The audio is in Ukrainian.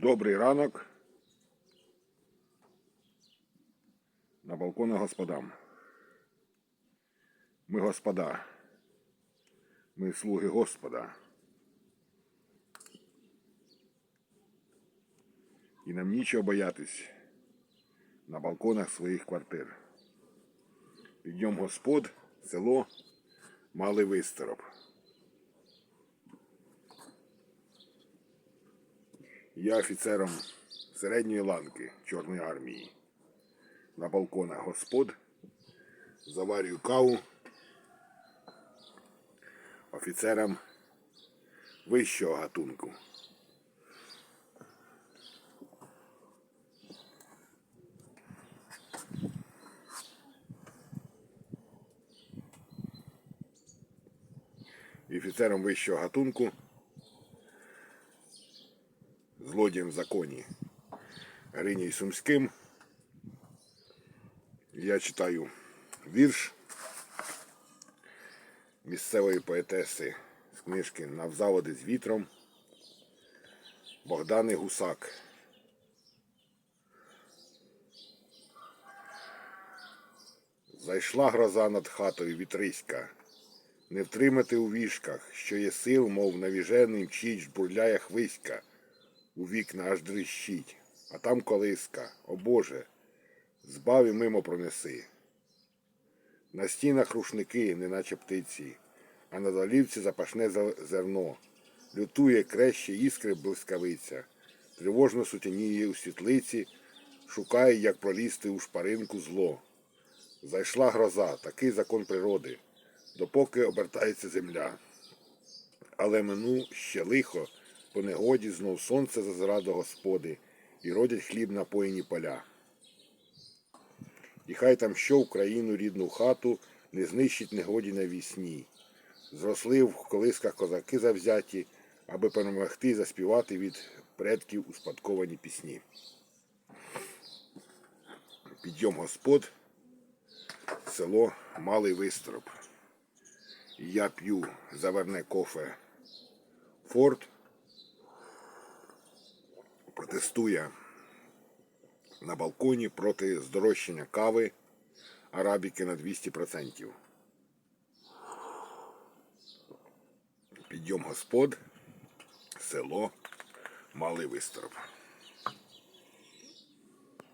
Добрий ранок. На балконах господам. Ми господа. Ми слуги Господа. І нам нічого боятись на балконах своїх квартир. Підйом господ, село, малий вистероб. Я офіцером середньої ланки Чорної армії. На балконах господ заварюю каву офіцерам вищого гатунку. І офіцерам вищого гатунку злодієм в законі Грині Сумським. Я читаю вірш місцевої поетеси з книжки Навзаводи з вітром Богдани Гусак. Зайшла гроза над хатою вітриська, не втримати у вішках, що є сил, мов навіжений мчить, жбурляє хвиська, у вікна аж дрищить, а там колиска, о Боже, збав і мимо пронеси. На стінах рушники, неначе птиці, а на долівці запашне зерно. Лютує креще іскри блискавиця, тривожно сутеніє у світлиці, шукає, як пролізти у шпаринку зло. Зайшла гроза, такий закон природи, допоки обертається земля. Але мину ще лихо, по негоді знов сонце зазира до господи, і родять хліб напоїні поля. І хай там що Україну рідну хату не знищить негоді на вісні. Зросли в колисках козаки завзяті, аби перемогти заспівати від предків успадковані пісні. Підйом господ, село Малий Вистроб. Я п'ю заверне кофе Форд. Протестує на балконі проти здорожчання кави арабіки на 200%. Підйом господ, село Малий Вистроб.